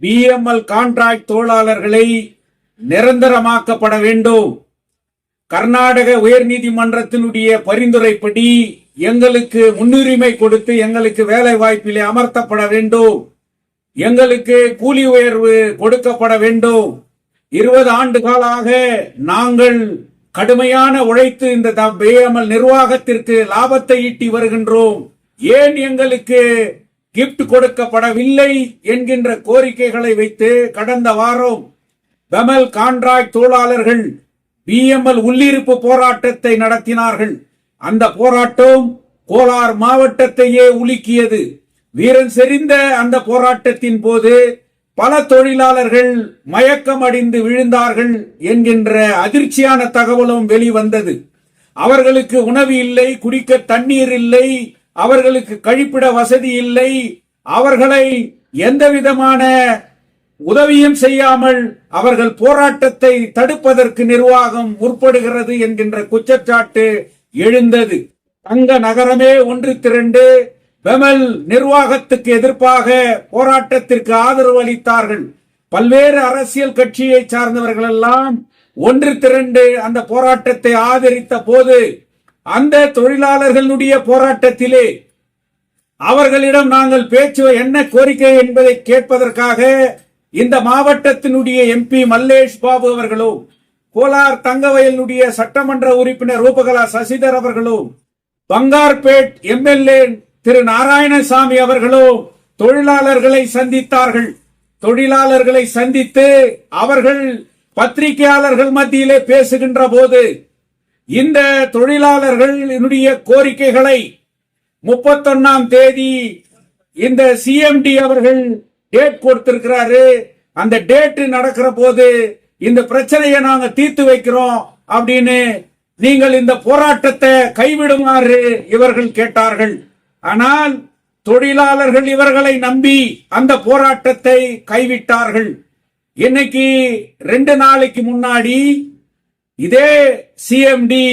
PML contract தொழிலாளர்களை நிரந்தரமாக்கப்பட வேண்டும். கர்நாடக உயர்நீதிமன்றத்தினுடைய பரிந்துரைப்படி எங்களுக்கு முன்னுரிமை கொடுத்து எங்களுக்கு வேலை வாய்ப்பிலே அமர்த்தப்பட வேண்டும். எங்களுக்கு கூலி உயர்வு கொடுக்கப்பட வேண்டும். இருபது ஆண்டு காலாக நாங்கள் கடுமையான உழைத்து இந்த பிஎம்எல் நிர்வாகத்திற்கு லாபத்தை ஈட்டி வருகின்றோம். ஏன் எங்களுக்கு கிஃப்ட் கொடுக்கப்படவில்லை என்கின்ற கோரிக்கைகளை வைத்து கடந்த வாரம் பெமல் கான்ட்ராக்ட் தொழிலாளர்கள் பிஎம்எல் உள்ளிருப்பு போராட்டத்தை நடத்தினார்கள். அந்த போராட்டம் கோலார் மாவட்டத்தையே உலுக்கியது. வீரன் செறிந்த அந்த போராட்டத்தின் போது பல தொழிலாளர்கள் மயக்கம் அடைந்து விழுந்தார்கள் என்கின்ற அதிர்ச்சியான தகவலும் வெளிவந்தது. அவர்களுக்கு உணவு இல்லை குடிக்க தண்ணீர் இல்லை அவர்களுக்கு கழிப்பிட வசதி இல்லை. அவர்களை எந்த விதமான உதவியும் செய்யாமல் அவர்கள் போராட்டத்தை தடுப்பதற்கு நிர்வாகம் முற்படுகிறது என்கின்ற குற்றச்சாட்டு எழுந்தது. தங்க நகரமே ஒன்று திரண்டு பெமல் நிர்வாகத்துக்கு எதிர்ப்பாக போராட்டத்திற்கு ஆதரவு அளித்தார்கள். பல்வேறு அரசியல் கட்சியை சார்ந்தவர்கள் எல்லாம் ஒன்று திரண்டு அந்த போராட்டத்தை ஆதரித்த போது அந்த தொழிலாளர்களுடைய போராட்டத்திலே அவர்களிடம் நாங்கள் பேச்சு என்ன கோரிக்கை என்பதை கேட்பதற்காக இந்த மாவட்டத்தினுடைய எம்பி மல்லேஷ் பாபு அவர்களும் கோலார் தங்கவயலுடைய சட்டமன்ற உறுப்பினர் ரூபகலா சசிதர் அவர்களும் பங்கார்பேட் எம்எல்ஏ திரு நாராயணசாமி அவர்களும் தொழிலாளர்களை சந்தித்தார்கள். தொழிலாளர்களை சந்தித்து அவர்கள் பத்திரிகையாளர்கள் மத்தியிலே பேசுகின்ற போது இந்த தொழிலாளர்களினுடைய கோரிக்கைகளை முப்பத்தொன்னாம் தேதி இந்த சிஎம்டி அவர்கள் டேட் கொடுத்திருக்கிறாரு. அந்த டேட் நடக்கிற போது இந்த பிரச்சனையை நாங்க தீர்த்து வைக்கிறோம் அப்படின்னு நீங்கள் இந்த போராட்டத்தை கைவிடுமாறு இவர்கள் கேட்டார்கள். ஆனால் தொழிலாளர்கள் இவர்களை நம்பி அந்த போராட்டத்தை கைவிட்டார்கள். இன்னைக்கு ரெண்டு நாளைக்கு முன்னாடி இதே சிஎம்டி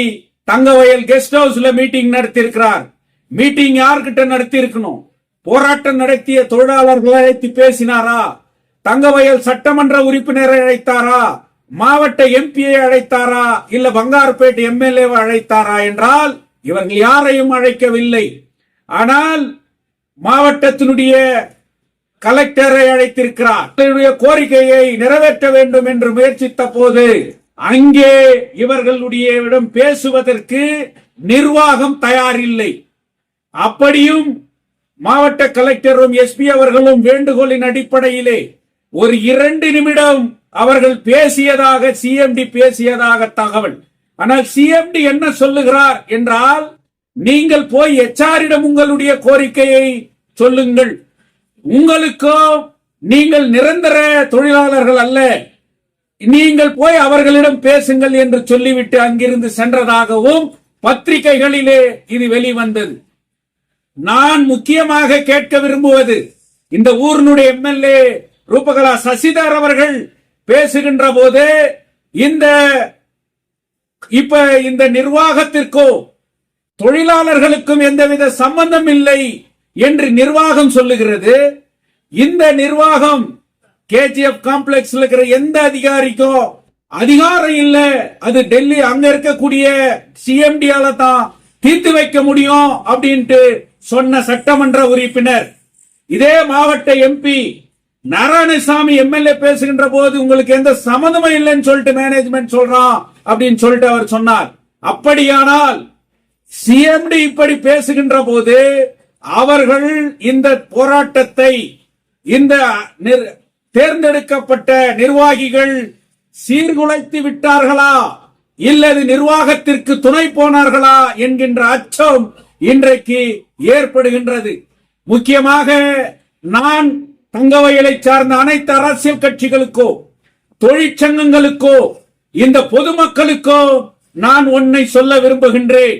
தங்கவயல் கெஸ்ட் ஹவுஸ்ல மீட்டிங் நடத்தி இருக்கிறார் மீட்டிங் யார்கிட்ட நடத்தி இருக்கணும் போராட்டம் நடத்திய தொழிலாளர்களை அழைத்து பேசினாரா? தங்கவயல் சட்டமன்ற உறுப்பினரை அழைத்தாரா? மாவட்ட எம்பியை அழைத்தாரா? இல்ல பங்காருப்பேட்டை எம்எல்ஏ அழைத்தாரா என்றால் இவர்கள் யாரையும் அழைக்கவில்லை. ஆனால் மாவட்டத்தினுடைய கலெக்டரை அழைத்திருக்கிறார். கோரிக்கையை நிறைவேற்ற வேண்டும் என்று முயற்சித்த போது அங்கே இவர்களுடைய இடம் பேசுவதற்கு நிர்வாகம் தயாரில்லை. அப்படியும் மாவட்ட கலெக்டரும் எஸ்பி அவர்களும் வேண்டுகோளின் அடிப்படையிலே ஒரு இரண்டு நிமிடம் அவர்கள் பேசியதாக சிஎம்டி பேசியதாக தகவல். ஆனால் சிஎம்டி என்ன சொல்லுகிறார் என்றால் நீங்கள் போய் எச்ஆரிடம் உங்களுடைய கோரிக்கையை சொல்லுங்கள். உங்களுக்கும் நீங்கள் நிரந்தர தொழிலாளர்கள் அல்ல. நீங்கள் போய் அவர்களிடம் பேசுங்கள் என்று சொல்லிவிட்டு அங்கிருந்து சென்றதாகவும் பத்திரிகைகளிலே இது வெளிவந்தது. நான் முக்கியமாக கேட்க விரும்புவது இந்த ஊரினுடைய எம்எல்ஏ ரூபகலா சசிதர் அவர்கள் பேசுகின்ற போது இந்த இப்ப இந்த நிர்வாகத்திற்கோ தொழிலாளர்களுக்கும் எந்தவித சம்பந்தம் இல்லை என்று நிர்வாகம் சொல்லுகிறது. இந்த நிர்வாகம் கேஜிஎஃப் காம்ப்ளெக்ஸ்ல இருக்கிற எந்த அதிகாரிக்கோ அதிகாரம் இல்ல அது டெல்லி அங்க இருக்கக்கூடிய சிஎம்டியால தான் தீர்த்து வைக்க முடியும் அப்படின்ட்டு சொன்ன சட்டமன்ற உறுப்பினர். இதே மாவட்ட எம்பி நாராயணசாமி எம்எல்ஏ பேசுகின்ற போது உங்களுக்கு எந்த சம்மந்தமும் இல்லைன்னு சொல்லிட்டு மேனேஜ்மெண்ட் சொல்றான் அப்படின்னு சொல்லிட்டு அவர் சொன்னார். அப்படியானால் சிஎம்டி இப்படி பேசுகின்ற போது அவர்கள் இந்த போராட்டத்தை இந்த தேர்ந்தெடுக்கப்பட்ட நிர்வாகிகள் சீர்குலைத்து விட்டார்களா? இல்லது நிர்வாகத்திற்கு துணை போனார்களா? என்கின்ற அச்சம் இன்றைக்கு ஏற்படுகின்றது. முக்கியமாக நான் தங்கவயலை சார்ந்த அனைத்து அரசியல் கட்சிகளுக்கோ தொழிற்சங்கங்களுக்கோ இந்த பொதுமக்களுக்கோ நான் ஒன்னை சொல்ல விரும்புகின்றேன்.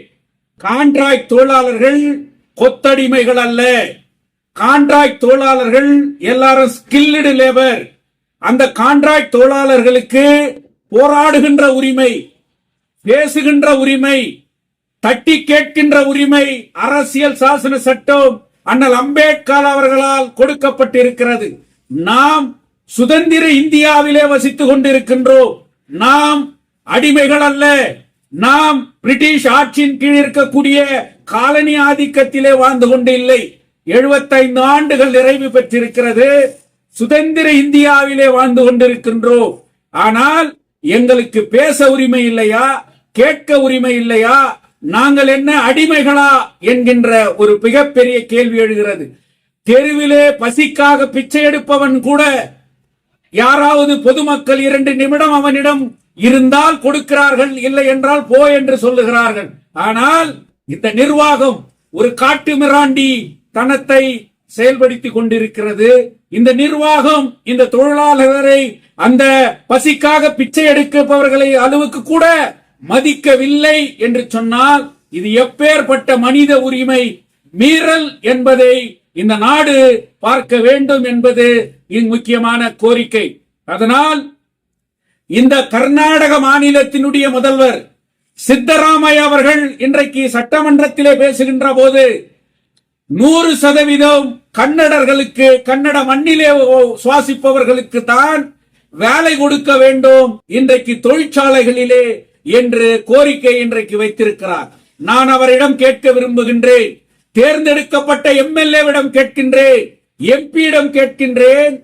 கான்ட்ராக்ட் தொழிலாளர்கள் கொத்தடிமைகள் அல்ல. கான்ட்ராக்ட் தொழிலாளர்கள் எல்லாரும் ஸ்கில்டு லேபர் அந்த கான்ட்ராக்ட் தொழிலாளர்களுக்கு போராடுகின்ற உரிமை பேசுகின்ற உரிமை தட்டி கேட்கின்ற உரிமை அரசியல் சாசன சட்டம் அண்ணல் அம்பேத்கர் அவர்களால் கொடுக்கப்பட்டிருக்கிறது. நாம் சுதந்திர இந்தியாவிலே வசித்துக் கொண்டிருக்கின்றோம். நாம் அடிமைகள் அல்ல. நாம் பிரிட்டிஷ் ஆட்சியின் கீழ் இருக்கக்கூடிய காலனி ஆதிக்கத்திலே வாழ்ந்து கொண்டு இல்லை. 75 ஆண்டுகள் நிறைவு பெற்றிருக்கிறது. சுதந்திர இந்தியாவிலே வாழ்ந்து கொண்டிருக்கின்றோம். ஆனால் எங்களுக்கு பேச உரிமை இல்லையா? கேட்க உரிமை இல்லையா? நாங்கள் என்ன அடிமைகளா? என்கின்ற ஒரு மிகப்பெரிய கேள்வி எழுகிறது. தெருவிலே பசிக்காக பிச்சை எடுப்பவன் கூட யாராவது பொதுமக்கள் இரண்டு நிமிடம் அவனிடம் இருந்தால் கொடுக்கிறார்கள் இல்லை என்றால் போ என்று சொல்லுகிறார்கள். ஆனால் இந்த நிர்வாகம் ஒரு காட்டு மிராண்டி. தனத்தை செயல்படுத்திக் கொண்டிருக்கிறது. இந்த நிர்வாகம் இந்த தொழிலாளரை அந்த பசிக்காக பிச்சை எடுக்கப்பவர்களை அளவுக்கு கூட மதிக்கவில்லை என்று சொன்னால் இது எப்பேற்பட்ட மனித உரிமை மீறல் என்பதை இந்த நாடு பார்க்க வேண்டும் என்பது முக்கியமான கோரிக்கை. அதனால் இந்த கர்நாடக மாநிலத்தினுடைய முதல்வர் சித்தராமையா அவர்கள் இன்றைக்கு சட்டமன்றத்திலே பேசுகின்ற போது நூறு சதவீதம் கன்னடர்களுக்கு கன்னட மண்ணிலே சுவாசிப்பவர்களுக்கு தான் வேலை கொடுக்க வேண்டும் இன்றைக்கு தொழிற்சாலைகளிலே என்று கோரிக்கை இன்றைக்கு வைத்திருக்கிறார். நான் அவரிடம் கேட்க விரும்புகின்றேன். தேர்ந்தெடுக்கப்பட்ட எம்எல்ஏவிடம் கேட்கின்றேன். எம்பியிடம் கேட்கின்றேன்.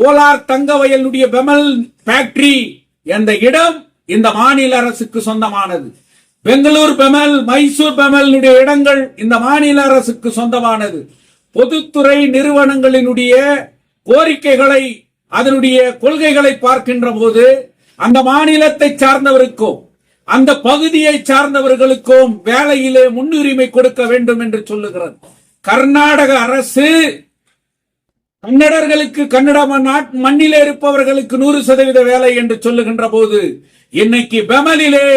கோலார் தங்கவயலுடைய பெமல் ஃபேக்டரி என்ற இடம் இந்த மாநில அரசுக்கு சொந்தமானது. பெங்களூர் பெமல் மைசூர் பெமலினுடைய இடங்கள் இந்த மாநில அரசுக்கு சொந்தமானது. பொதுத்துறை நிறுவனங்களினுடைய கோரிக்கைகளை அதனுடைய கொள்கைகளை பார்க்கின்ற போது அந்த மாநிலத்தை சார்ந்தவருக்கும் அந்த பகுதியை சார்ந்தவர்களுக்கும் வேலையிலே முன்னுரிமை கொடுக்க வேண்டும் என்று சொல்லுகிறது. கர்நாடக அரசு கன்னடர்களுக்கு கன்னட மண்ணிலே இருப்பவர்களுக்கு நூறு சதவீத வேலை என்று சொல்லுகின்ற போது இன்னைக்கு பெமலிலே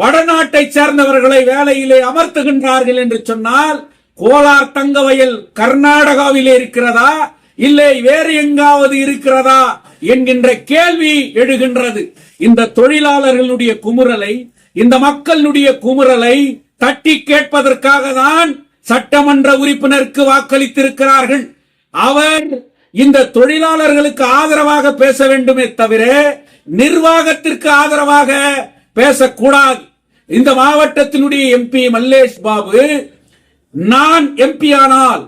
வடநாட்டை சேர்ந்தவர்களை வேலையிலே அமர்த்துகின்றார்கள் என்று சொன்னால் கோலார் தங்கவயல் கர்நாடகாவிலே இருக்கிறதா? இல்லை வேறு எங்காவது இருக்கிறதா? என்கின்ற கேள்வி எழுகின்றது. இந்த தொழிலாளர்களுடைய குமுறலை இந்த மக்களுடைய குமுறலை தட்டி கேட்பதற்காக தான் சட்டமன்ற உறுப்பினருக்கு வாக்களித்திருக்கிறார்கள். அவர் இந்த தொழிலாளர்களுக்கு ஆதரவாக பேச வேண்டுமே தவிர நிர்வாகத்திற்கு ஆதரவாக பேசக்கூடாது. இந்த மாவட்டத்தினுடைய எம்பி மல்லேஷ் பாபு நான் எம்பி ஆனால்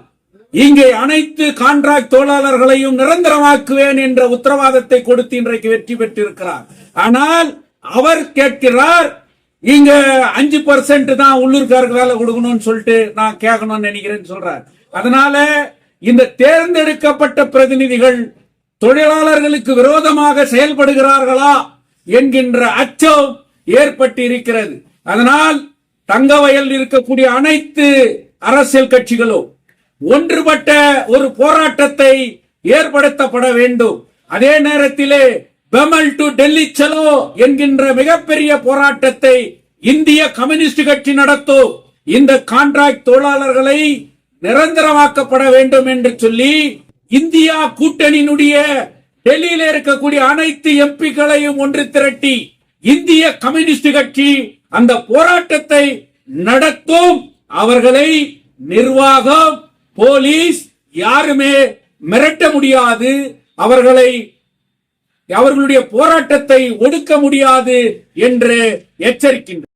இங்கே அனைத்து கான்ட்ராக்ட் தொழிலாளர்களையும் நிரந்தரமாக்குவேன் என்ற உத்தரவாதத்தை கொடுத்து இன்றைக்கு வெற்றி பெற்றிருக்கிறார். ஆனால் அவர் கேட்கிறார் இங்க அஞ்சு பர்சன்ட் தான் உள்ளூர்காருக்கு வேலை கொடுக்கணும்னு சொல்லிட்டு நான் கேட்கணும்னு நினைக்கிறேன்னு சொல்றார். அதனால இந்த தேர்ந்தெடுக்கப்பட்ட பிரதிநிதிகள் தொழிலாளர்களுக்கு விரோதமாக செயல்படுகிறார்களா என்கின்ற அச்சம் ஏற்பட்டு இருக்கிறது அதனால் தங்கவயல் இருக்கக்கூடிய அனைத்து அரசியல் கட்சிகளும் ஒன்றுபட்ட ஒரு போராட்டத்தை ஏற்படுத்தப்பட வேண்டும். அதே நேரத்திலே பெமல் டு டெல்லி செலோ என்கின்ற மிகப்பெரிய போராட்டத்தை இந்திய கம்யூனிஸ்ட் கட்சி நடத்தும் இந்த கான்ட்ராக்ட் தொழிலாளர்களை நிரந்தரமாக்கப்பட வேண்டும் என்று சொல்லி இந்தியா கூட்டணியினுடைய டெல்லியில இருக்கக்கூடிய அனைத்து எம்பிக்களையும் ஒன்று திரட்டி இந்திய கம்யூனிஸ்ட் கட்சி அந்த போராட்டத்தை நடத்தும் அவர்களை நிர்வாகம் போலீஸ் யாருமே மிரட்ட முடியாது. அவர்களை அவர்களுடைய போராட்டத்தை ஒடுக்க முடியாது என்று எச்சரிக்கின்றனர்